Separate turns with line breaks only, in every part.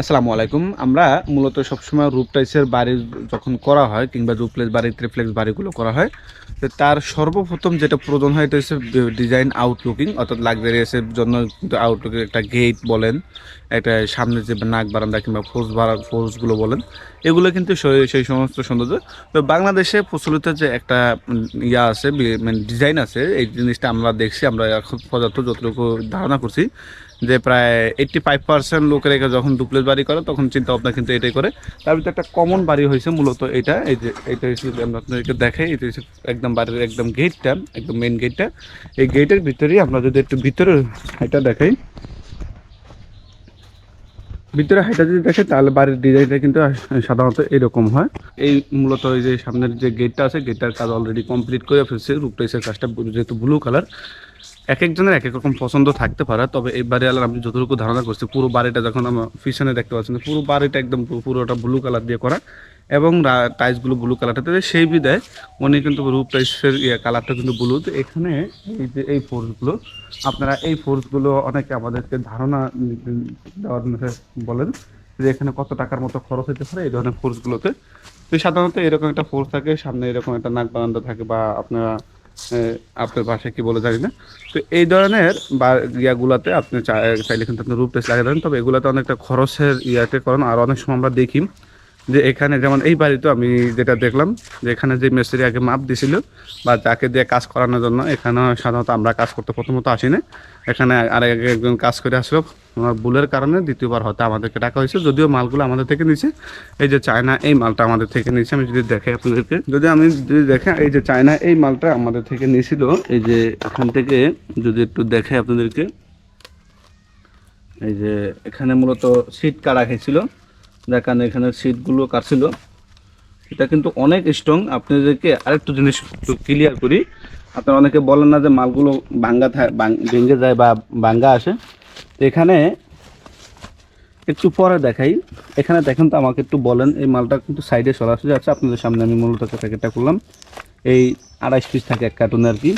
আসসালামু আলাইকুম। আমরা মূলত সবসময় রুপ টাইসের বাড়ি যখন করা হয় কিংবা রুপলেস বাড়ি ত্রিপ্লেক্স বাড়িগুলো করা হয়, তো তার সর্বপ্রথম যেটা প্রয়োজন হয় এটা হচ্ছে ডিজাইন আউটলুকিং অর্থাৎ লাক্সারিয়াসের জন্য কিন্তু আউটলুকিং একটা গেট বলেন, একটা সামনে যে নাক বারান্দা কিংবা ফোর্স বারা ফোর্সগুলো বলেন, এগুলো কিন্তু সেই- সমস্ত সৌন্দর্য। তো বাংলাদেশে প্রচলিত যে একটা ইয়া আছে মানে ডিজাইন আছে, এই জিনিসটা আমরা দেখছি, আমরা এখন পর্যন্ত যতটুকু ধারণা করছি যে প্রায় এইট্টি ফাইভ পার্সেন্ট লোকের এখানে যখন ডুপ্লেস বাড়ি করে, তখন চিন্তা ভাবনা কিন্তু এটাই করে। তার ভিতরে একটা কমন বাড়ি হয়েছে মূলত এটা, এই যে, এটা হচ্ছে আমরা আপনাদেরকে দেখাই, এটা হচ্ছে একদম বাড়ির একদম গেটটা একদম মেন গেটটা এই গেটের ভিতরেই আমরা যদি একটু ভিতরে এটা দেখাই, ভিতরে হাইটা যদি দেখে তাহলে বাড়ির ডিজাইনটা কিন্তু সাধারণত এরকম হয়। এই মূলত এই যে সামনের যে গেটটা আছে গেটটার কাজ অলরেডি কমপ্লিট করে ফেলছে রূপটাইসের কাজটা যেহেতু ব্লু কালার এক একজনের এক এক রকম পছন্দ থাকতে পারে, তবে এই বাড়ি আলার আমি যতটুকু ধারণা করছি, পুরো বাড়িটা যখন আমার পিছনে দেখতে পাচ্ছি পুরো বাড়িটা একদম পুরোটা ব্লু কালার দিয়ে করা এবং টাইলসগুলো ব্লু কালারটাতে সেই বিদায় উনি কিন্তু রুপ টাইলসের ইয়ে কালারটা কিন্তু ব্লু তো এখানে এই যে এই ফোর্সগুলো আপনারা এই ফোর্সগুলো অনেকে আমাদেরকে ধারণা দেওয়ার বলেন যে এখানে কত টাকার মতো খরচ হতে পারে এই ধরনের ফোর্সগুলোতে তো সাধারণত এরকম একটা ফোর্স থাকে, সামনে এরকম একটা নাক বারান্দা থাকে বা আপনারা আপনার ভাষায় কি বলে জানি না। তো এই ধরনের বা, ইয়াগুলাতে আপনি চাইলে কিন্তু আপনি রূপ টেস্ট লাগিয়ে দেন তবে এগুলাতে অনেকটা খরচের ইয়াতে করেন। আর অনেক সময় আমরা দেখি যে এখানে যেমন এই বাড়িতে আমি যেটা দেখলাম, যে এখানে যে মিস্ত্রি আগে মাপ দিছিল বা যাকে দিয়ে কাজ করানোর জন্য, এখানে সাধারণত আমরা কাজ করতে প্রথমত আসি না এখানে আর এক- একজন কাজ করে আসলো। ওনার ভুলের কারণে দ্বিতীয়বার হয়তো আমাদেরকে টাকা হয়েছে, যদিও মালগুলো আমাদের থেকে নিচ্ছে এই যে চায়না এই মালটা আমাদের থেকে নিচ্ছে আমি যদি দেখে আপনাদেরকে। যদি আমি যদি দেখে, এই যে চায়না এই মালটা আমাদের থেকে নিয়েছিল এই যে এখান থেকে যদি একটু দেখে আপনাদেরকে। এই যে এখানে মূলত সিট কাটা খেয়েছিল, দেখান এখানে সিটগুলো কাটছিল। এটা কিন্তু অনেক স্ট্রং আপনাদেরকে আরেকটু জিনিস একটু ক্লিয়ার করি। আপনারা অনেকে বলেন না যে মালগুলো ভাঙ্গা ভেঙে যায় বা ভাঙ্গা আসে। এখানে একটু পরে দেখাই। এখানে দেখেন তো আমাকে একটু বলেন, এই মালটা কিন্তু সাইডে সরাসরি আছে আপনাদের সামনে আমি মূলত প্যাকেটটা করলাম এই আড়াইশ পিস থাকে এক কার্টুনে আর কি।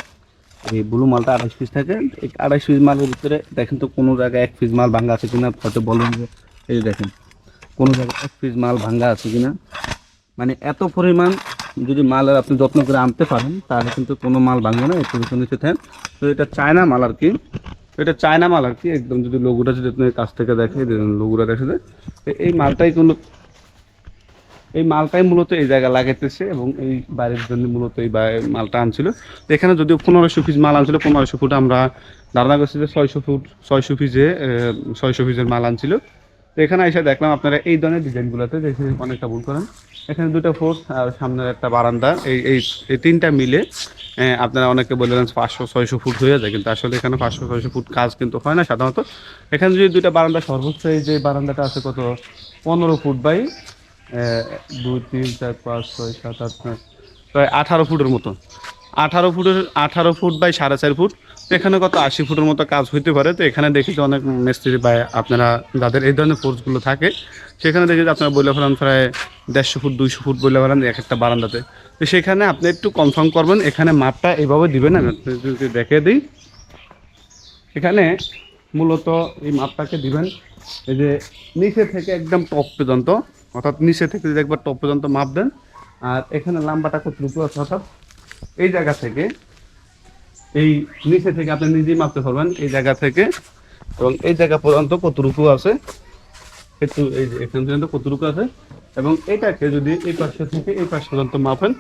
এই ব্লু মালটা আড়াইশ পিস থাকে। এই আড়াইশ পিস মালের ভিতরে দেখেন তো কোনো জায়গায় এক পিস মাল ভাঙ্গা আছে কিনা, হয়তো বলবেন যে, এই দেখেন, কোনো জায়গায় এক পিস মাল ভাঙ্গা আছে কিনা। মানে এত পরিমাণ যদি মালের আপনি যত্ন করে আনতে পারেন, তাহলে কিন্তু কোনো মাল ভাঙবে না একটু নিচে থাকেন তো এটা চায়না মাল আর কি। এটা চায়না মাল আর কি, একদম যদি লোগোটা যদি আপনি কাছ থেকে দেখে লোগোটা দেখে এই মালটাই কোনো এই মালটাই মূলত এই জায়গায় লাগাইতেছে এবং এই বাড়ির জন্য মূলত এই মালটা আনছিল। এখানে যদিও পনেরোশো পিস মাল আনছিল, পনেরোশো ফুট আমরা ধারণা করছি যে ছয়শো ফুট, ছয়শো পিসে ছয়শো পিসের মাল আনছিল। এখানে এসে দেখলাম আপনারা এই ধরনের ডিজাইনগুলোতে অনেকটা ভুল করেন। এখানে দুটো ফোর্স আর সামনের একটা বারান্দা। এই এই এই তিনটা মিলে আপনারা অনেকে বললেন পাঁচশো, ছয়শো ফুট হয়ে যায়, কিন্তু আসলে এখানে পাঁচশো, ছয়শো ফুট কাজ কিন্তু হয় না সাধারণত। এখানে যদি দুইটা বারান্দা সর্বোচ্চ, এই যে বারান্দাটা আছে কত? পনেরো ফুট বাই দুই, তিন, চার, পাঁচ, ছয়, সাত, আট, নয়, প্রায় আঠারো ফুটের মতো। আঠারো ফুটের, আঠারো ফুট বাই সাড়ে চার ফুট। এখানে কত? আশি ফুটের মতো কাজ হইতে পারে। তো এখানে দেখি যে অনেক মিস্ত্রি বা আপনারা, যাদের এই ধরনের ফোর্সগুলো থাকে, সেখানে দেখি যে আপনারা বলে ফেলান প্রায় দেড়শো ফুট, দুইশো ফুট বলে ফেলান এক একটা বারান্দাতে। তো সেখানে আপনি একটু কনফার্ম করবেন, এখানে মাপটা এইভাবে দিবেন, আমি যদি দেখে দিই। এখানে মূলত এই মাপটাকে দিবেন, এই যে নিচে থেকে একদম টপ পর্যন্ত, অর্থাৎ নিচে থেকে যদি একবার টপ পর্যন্ত মাপ দেন, আর এখানে লাম্বাটা কতটুকু আছে, অর্থাৎ এই জায়গা থেকে, এই নিচে থেকে আপনি নিজেই মাপতে পারবেন, এই জায়গা থেকে, এবং এই জায়গা পর্যন্ত কতটুকু আছে, একটু এই যে এখান পর্যন্ত কতটুকু আছে এবং এটাকে যদি এই পাশে থেকে এই পাশ পর্যন্ত মাপেন,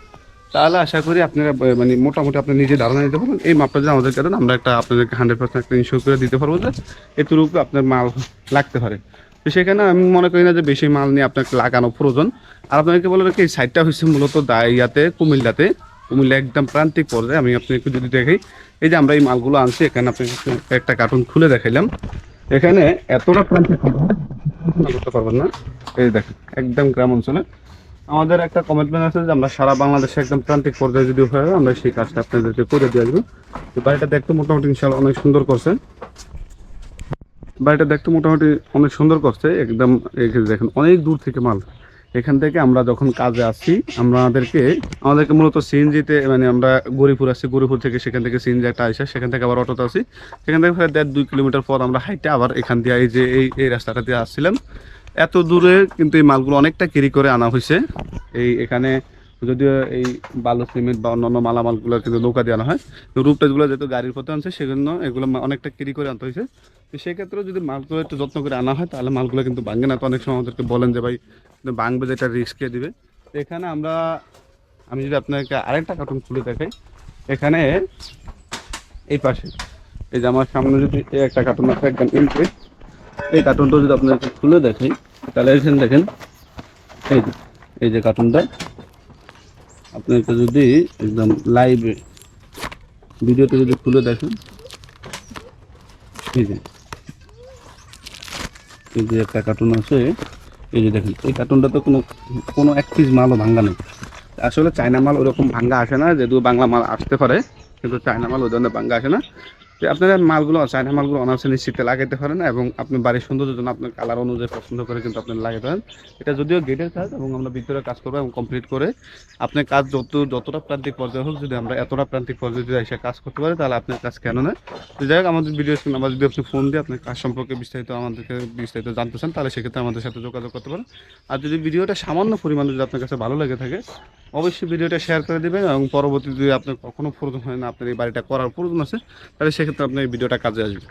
তাহলে আশা করি আপনারা মানে মোটামুটি আপনি নিজে ধারণা নিতে পারবেন। এই মাপটা যদি আমাদের দেন আমরা একটা আপনাদেরকে হান্ড্রেড পার্সেন্ট একটা ইনশোর করে দিতে পারব যে এতটুকু আপনার মাল লাগতে পারে। তো সেখানে আমি মনে করি না যে বেশি মাল নিয়ে আপনাকে লাগানো প্রয়োজন। আর আপনাকে বলে রাখি, এই সাইডটা হচ্ছে মূলত ইয়াতে কুমিল্লাতে। কুমিল্লা একদম প্রান্তিক পর্যায়ে। আমি আপনাকে যদি দেখাই, এই যে আমরা এই মালগুলো আনছি, এখানে আপনি একটা কার্টুন খুলে দেখাইলাম। এখানে এতটা করতে পারবেন না। এই দেখেন, একদম গ্রাম অঞ্চলে। আমাদের একটা কমিটমেন্ট আছে যে আমরা সারা বাংলাদেশে একদম প্রান্তিক পর্যায়ে যদি হয়, আমরা সেই কাজটা আপনাদেরকে করে দিয়ে আসব। তো বাড়িটা দেখতে মোটামুটি ইনশাল্লাহ অনেক সুন্দর করছে। বাড়িটা দেখতে মোটামুটি অনেক সুন্দর করছে, একদম দেখেন, অনেক দূর থেকে মাল। এখান থেকে আমরা যখন কাজে আমরা আমাদেরকে আমাদেরকে মূলত সিএনজিতে মানে আমরা গরিপুর আসছি, গরিপুর থেকে সেখান থেকে সিএনজি একটা আসে সেখান থেকে আবার অটোতে আসি। সেখান থেকে প্রায় দেড় দুই কিলোমিটার পর আমরা হাইটে আবার এখান দিয়ে এই যে, এই এই রাস্তাটা দিয়ে আসছিলাম। এত দূরে কিন্তু এই মালগুলো অনেকটা ক্যারি করে আনা হয়েছে। এই এখানে যদিও এই বালু, সিমেন্ট বা অন্যান্য মালামালগুলো কিন্তু নৌকা দিয়ে আনা হয় রূপটাজগুলো যেহেতু গাড়ির পথে আনছে, সেজন্য এগুলো অনেকটা ক্যারি করে আনতে হয়েছে। তো সেক্ষেত্রে যদি মালগুলো একটু যত্ন করে আনা হয়, তাহলে মালগুলো কিন্তু ভাঙে না। তো অনেক সময় আমাদেরকে বলেন যে, ভাই ভাঙবে যেটা রিস্ক দিবে। এখানে আমরা, আমি যদি আপনাকে আরেকটা কার্টুন খুলে দেখাই, এখানে এই পাশে, এই যে আমার সামনে যদি একটা কার্টুন আছে, একদম এন্ট্রি এই কার্টুনটা যদি আপনাকে খুলে দেখাই, তাহলে এখানে দেখেন, এই যে এই যে কার্টুনটা আপনাকে যদি একদম লাইভ ভিডিওটা যদি খুলে দেখেন, এই যে এই যে একটা কার্টুন আছে এই যে দেখেন, এই কার্টুনটা তো কোনো কোনো এক পিস মালও ভাঙ্গা নেই। আসলে চায়না মাল ওরকম ভাঙ্গা আসে না যেহেতু বাংলা মাল আসতে পারে, কিন্তু চায়না মাল ওই ধরনের ভাঙ্গা আসে না। তো আপনারা মালগুলো চায়না মালগুলো অনার্সে নিশ্চিতে লাগাইতে পারেন এবং আপনি বাড়ির সৌন্দর্যের জন্য আপনার কালার অনুযায়ী পছন্দ করে কিন্তু আপনি লাগাতে পারেন। এটা যদিও গেটের কাজ এবং আমরা ভিতরে কাজ করব এবং কমপ্লিট করে আপনার কাজ যত, যতটা প্রান্তিক পর্যায়ে হোক, যদি আমরা এতটা প্রান্তিক পর্যায়ে যদি এসে কাজ করতে পারি, তাহলে আপনার কাজ কেন না? তো যাই হোক, আমাদের ভিডিও নাম্বার যদি আপনি ফোন দিয়ে আপনার কাজ সম্পর্কে বিস্তারিত আমাদেরকে বিস্তারিত জানতে চান, তাহলে সেক্ষেত্রে আমাদের সাথে যোগাযোগ করতে পারেন। আর যদি ভিডিওটা সামান্য পরিমাণে যদি আপনার কাছে ভালো লেগে থাকে অবশ্যই ভিডিওটা শেয়ার করে দেবেন এবং পরবর্তীতে যদি আপনার কখনো প্রয়োজন হয় না, আপনার এই বাড়িটা করার প্রয়োজন আছে, তাহলে সেক্ষেত্রে আপনার এই ভিডিওটা কাজে আসবে।